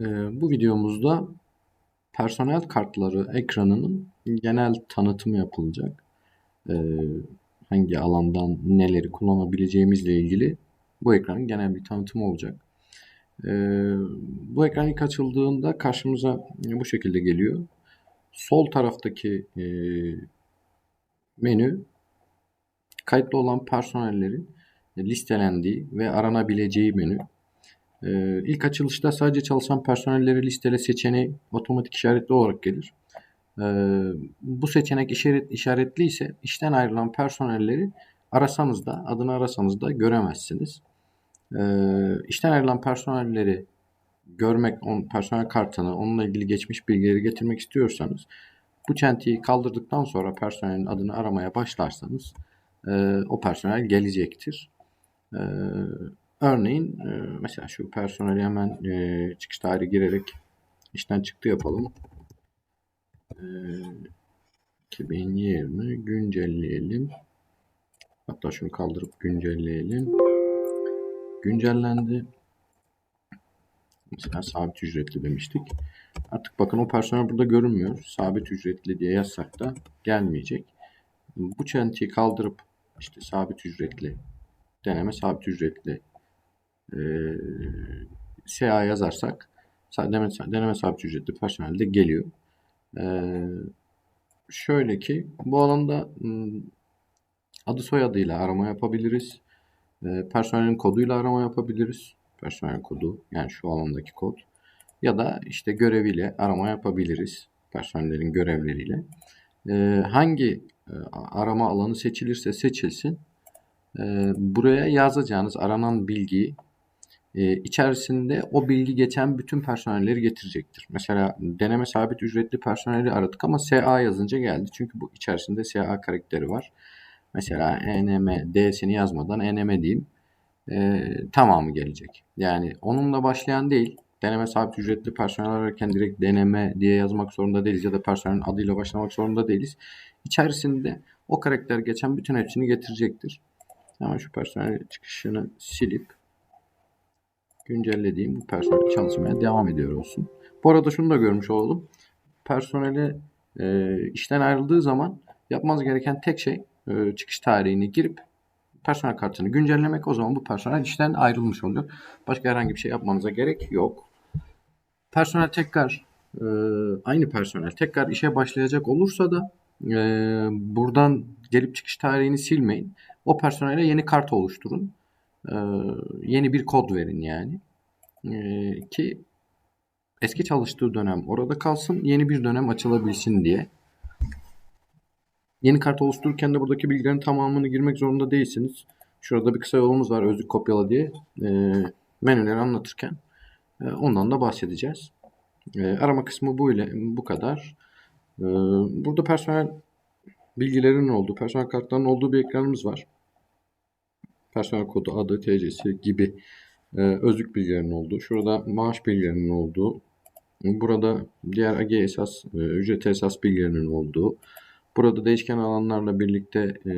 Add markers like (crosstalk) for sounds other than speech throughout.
Ee, bu videomuzda personel kartları ekranının genel tanıtımı yapılacak. Ee, hangi alandan neleri kullanabileceğimizle ilgili bu ekranın genel bir tanıtımı olacak. Ee, bu ekran ilk açıldığında karşımıza bu şekilde geliyor. Sol taraftaki e, menü kayıtlı olan personellerin listelendiği ve aranabileceği menü. Ee, ilk açılışta sadece çalışan personelleri listele seçeneği otomatik işaretli olarak gelir. Ee, bu seçenek işaret, işaretli ise işten ayrılan personelleri arasanız da adını arasanız da göremezsiniz. Ee, işten ayrılan personelleri görmek, on, personel kartını, onunla ilgili geçmiş bilgileri getirmek istiyorsanız bu çentiyi kaldırdıktan sonra personelin adını aramaya başlarsanız e, o personel gelecektir. E, örneğin e, mesela şu personeli hemen e, çıkış tarihi girerek işten çıktı yapalım. E, 2020 güncelleyelim. Hatta şunu kaldırıp güncelleyelim. Güncellendi. Mesela sabit ücretli demiştik. Artık bakın o personel burada görünmüyor. Sabit ücretli diye yazsak da gelmeyecek. Bu çentiyi kaldırıp işte sabit ücretli deneme sabit ücretli e, SA yazarsak deneme, deneme sabit ücretli personel de geliyor. E, şöyle ki bu alanda adı soyadıyla arama yapabiliriz. E, personelin koduyla arama yapabiliriz. Personel kodu yani şu alandaki kod. Ya da işte göreviyle arama yapabiliriz. Personellerin görevleriyle. E, hangi arama alanı seçilirse seçilsin e, buraya yazacağınız aranan bilgiyi e, içerisinde o bilgi geçen bütün personelleri getirecektir. Mesela deneme sabit ücretli personeli aradık ama SA yazınca geldi. Çünkü bu içerisinde SA karakteri var. Mesela enm D'sini yazmadan enm diyeyim. E, tamamı gelecek. Yani onunla başlayan değil. Deneme sabit ücretli personel ararken direkt deneme diye yazmak zorunda değiliz ya da personelin adıyla başlamak zorunda değiliz. İçerisinde o karakter geçen bütün hepsini getirecektir. Ama şu personel çıkışını silip güncellediğim bu personel çalışmaya devam ediyor olsun. Bu arada şunu da görmüş olalım. Personeli e, işten ayrıldığı zaman yapmanız gereken tek şey e, çıkış tarihini girip personel kartını güncellemek. O zaman bu personel işten ayrılmış oluyor. Başka herhangi bir şey yapmanıza gerek yok. Personel tekrar e, aynı personel tekrar işe başlayacak olursa da e, buradan gelip çıkış tarihini silmeyin. O personele yeni kart oluşturun. E, yeni bir kod verin yani. E, ki eski çalıştığı dönem orada kalsın. Yeni bir dönem açılabilsin diye. Yeni kart oluştururken de buradaki bilgilerin tamamını girmek zorunda değilsiniz. Şurada bir kısa yolumuz var özlük kopyala diye. E, menüleri anlatırken e, ondan da bahsedeceğiz. E, arama kısmı bu ile bu kadar. E, burada personel bilgilerin olduğu, personel kartlarının olduğu bir ekranımız var. Personel kodu, adı, TC'si gibi e, özlük bilgilerinin olduğu. Şurada maaş bilgilerinin olduğu. Burada diğer AG esas, e, ücret esas bilgilerinin olduğu. Burada değişken alanlarla birlikte e,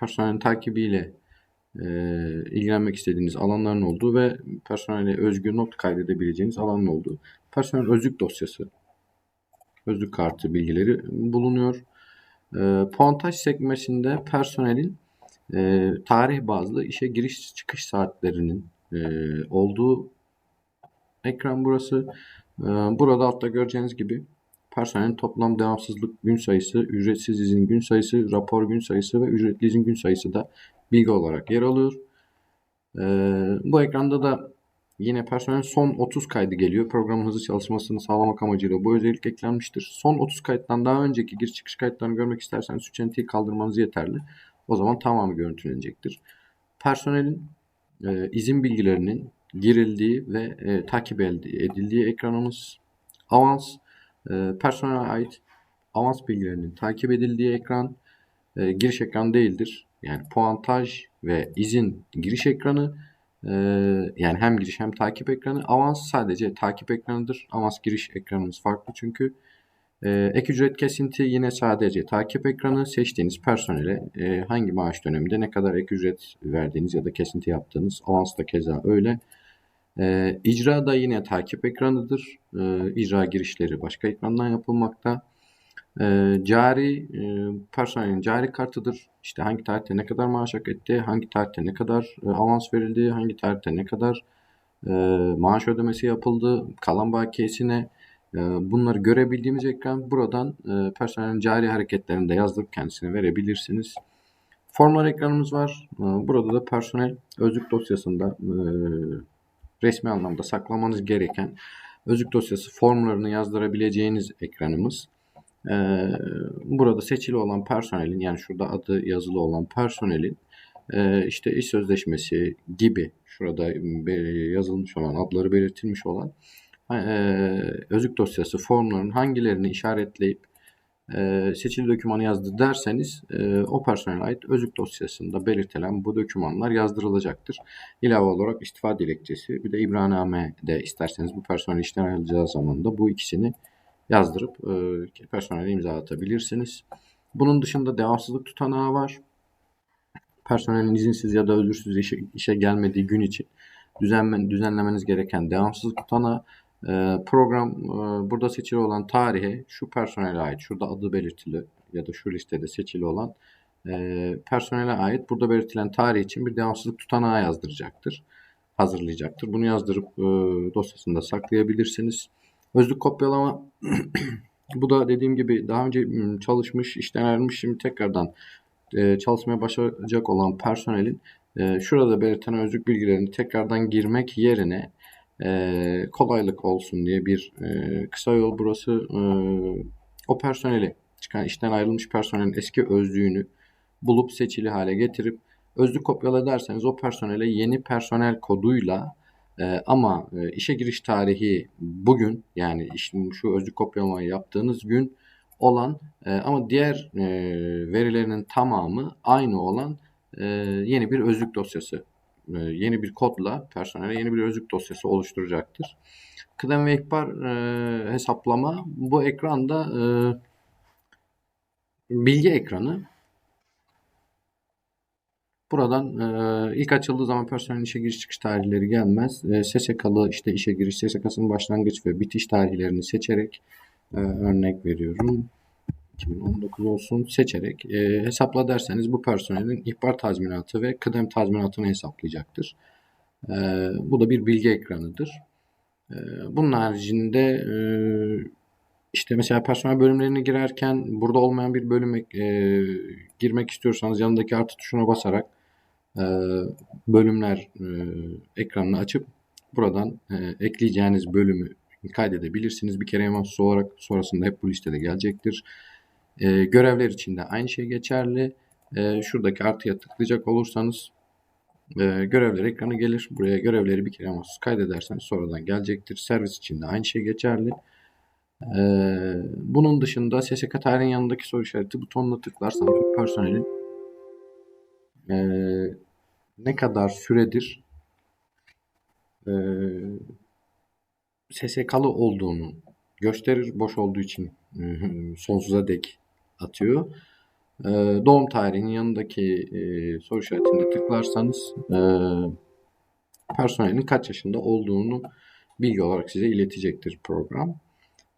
personelin takibiyle e, ilgilenmek istediğiniz alanların olduğu ve personele özgü not kaydedebileceğiniz alanın olduğu personel özlük dosyası, özlük kartı bilgileri bulunuyor. E, puantaj sekmesinde personelin e, tarih bazlı işe giriş çıkış saatlerinin e, olduğu ekran burası. E, burada altta göreceğiniz gibi personelin toplam devamsızlık gün sayısı, ücretsiz izin gün sayısı, rapor gün sayısı ve ücretli izin gün sayısı da bilgi olarak yer alıyor. E, bu ekranda da yine personelin son 30 kaydı geliyor. Programın hızlı çalışmasını sağlamak amacıyla bu özellik eklenmiştir. Son 30 kayıttan daha önceki giriş çıkış kayıtlarını görmek isterseniz şu çentiyi kaldırmanız yeterli. O zaman tamamı görüntülenecektir. Personelin e, izin bilgilerinin girildiği ve e, takip edildiği ekranımız avans e, personele ait avans bilgilerinin takip edildiği ekran e, giriş ekranı değildir. Yani puantaj ve izin giriş ekranı e, yani hem giriş hem takip ekranı. Avans sadece takip ekranıdır. Avans giriş ekranımız farklı çünkü. E, ek ücret kesinti yine sadece takip ekranı. Seçtiğiniz personele e, hangi maaş döneminde ne kadar ek ücret verdiğiniz ya da kesinti yaptığınız avans da keza öyle. E, icra da yine takip ekranıdır. E, icra girişleri başka ekrandan yapılmakta. E, cari e, personelin cari kartıdır. İşte hangi tarihte ne kadar maaş hak etti, hangi tarihte ne kadar e, avans verildi, hangi tarihte ne kadar e, maaş ödemesi yapıldı, kalan bakiyesine e, bunları görebildiğimiz ekran buradan e, personelin cari hareketlerini de yazdırıp kendisine verebilirsiniz. Formlar ekranımız var. E, burada da personel özlük dosyasında e, resmi anlamda saklamanız gereken özlük dosyası formlarını yazdırabileceğiniz ekranımız. Ee, burada seçili olan personelin yani şurada adı yazılı olan personelin e, işte iş sözleşmesi gibi şurada yazılmış olan adları belirtilmiş olan e, özlük dosyası formların hangilerini işaretleyip e, seçili dokümanı yazdı derseniz o personele ait özlük dosyasında belirtilen bu dokümanlar yazdırılacaktır. İlave olarak istifa dilekçesi bir de ibraname de isterseniz bu personel işten ayrılacağı zaman da bu ikisini yazdırıp e, personele imza atabilirsiniz. Bunun dışında devamsızlık tutanağı var. Personelin izinsiz ya da özürsüz işe, işe gelmediği gün için düzenlemeniz gereken devamsızlık tutanağı e, program e, burada seçili olan tarihe şu personele ait, şurada adı belirtili ya da şu listede seçili olan e, personele ait burada belirtilen tarih için bir devamsızlık tutanağı yazdıracaktır. Hazırlayacaktır. Bunu yazdırıp e, dosyasında saklayabilirsiniz. Özlük kopyalama (clears throat) bu da dediğim gibi daha önce çalışmış, işten ayrılmış şimdi tekrardan çalışmaya başlayacak olan personelin şurada belirten özlük bilgilerini tekrardan girmek yerine e, kolaylık olsun diye bir kısa yol burası. O personeli çıkan işten ayrılmış personelin eski özlüğünü bulup seçili hale getirip özlük kopyala derseniz o personele yeni personel koduyla e, ama e, işe giriş tarihi bugün yani işte şu özlük kopyalamayı yaptığınız gün olan e, ama diğer e, verilerinin tamamı aynı olan e, yeni bir özlük dosyası e, yeni bir kodla personele yeni bir özlük dosyası oluşturacaktır. Kıdem ve ihbar e, hesaplama bu ekranda e, bilgi ekranı Buradan e, ilk açıldığı zaman personel işe giriş çıkış tarihleri gelmez. E, SSK'lı işte işe giriş, SSK'sının başlangıç ve bitiş tarihlerini seçerek e, örnek veriyorum. 2019 olsun seçerek e, hesapla derseniz bu personelin ihbar tazminatı ve kıdem tazminatını hesaplayacaktır. E, bu da bir bilgi ekranıdır. E, bunun haricinde e, işte mesela personel bölümlerini girerken burada olmayan bir bölüme e, girmek istiyorsanız yanındaki artı tuşuna basarak e, bölümler e, ekranını açıp buradan e, ekleyeceğiniz bölümü kaydedebilirsiniz. Bir kere mahsus olarak sonrasında hep bu listede gelecektir. Görevler için de aynı şey geçerli. Şuradaki artıya tıklayacak olursanız görevler ekranı gelir. Buraya görevleri bir kere mahsus kaydederseniz sonradan gelecektir. Servis için de aynı şey geçerli. Bunun dışında SSK tarihin yanındaki soru işareti butonuna tıklarsanız personelin e, ne kadar süredir e, SSK'lı olduğunu gösterir. Boş olduğu için e, sonsuza dek atıyor. E, doğum tarihinin yanındaki e, soru işaretinde tıklarsanız e, personelin kaç yaşında olduğunu bilgi olarak size iletecektir program.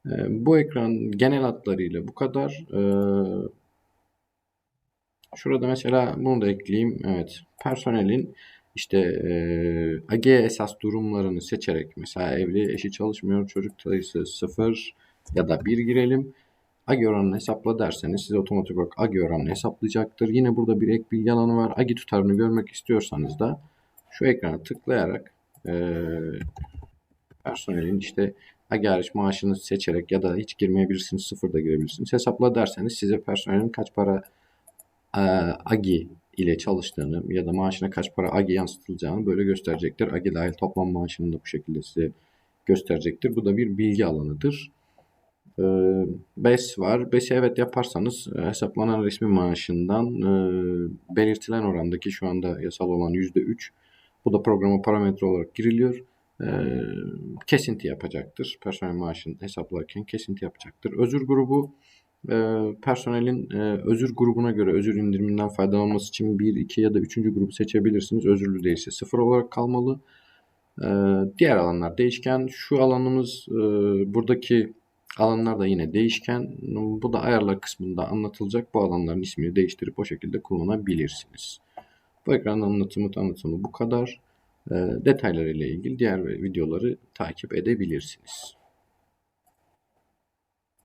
E, bu ekran genel hatlarıyla bu kadar. E, Şurada mesela bunu da ekleyeyim. Evet. Personelin işte e, AG esas durumlarını seçerek mesela evli, eşi çalışmıyor, çocuk sayısı 0 ya da 1 girelim. AGI oranını hesapla derseniz size otomatik olarak AGI oranını hesaplayacaktır. Yine burada bir ek bilgi alanı var. AGI tutarını görmek istiyorsanız da şu ekrana tıklayarak e, personelin işte AGI hariç maaşını seçerek ya da hiç girmeyebilirsiniz, sıfır da girebilirsiniz. Hesapla derseniz size personelin kaç para e, AGI ile çalıştığını ya da maaşına kaç para AGI yansıtılacağını böyle gösterecektir. AGI dahil toplam maaşını da bu şekilde size gösterecektir. Bu da bir bilgi alanıdır. E, BES var. BES'i evet yaparsanız e, hesaplanan resmi maaşından belirtilen orandaki şu anda yasal olan %3 bu da programa parametre olarak giriliyor. kesinti yapacaktır. Personel maaşını hesaplarken kesinti yapacaktır. Özür grubu e, personelin e, özür grubuna göre özür indiriminden faydalanması için 1, 2 ya da 3. grubu seçebilirsiniz. Özürlü değilse 0 olarak kalmalı. Ee, diğer alanlar değişken. Şu alanımız e, buradaki alanlar da yine değişken. Bu da ayarlar kısmında anlatılacak. Bu alanların ismini değiştirip o şekilde kullanabilirsiniz. Bu ekran anlatımı tanıtımı bu kadar. Ee, detaylarıyla ilgili diğer videoları takip edebilirsiniz.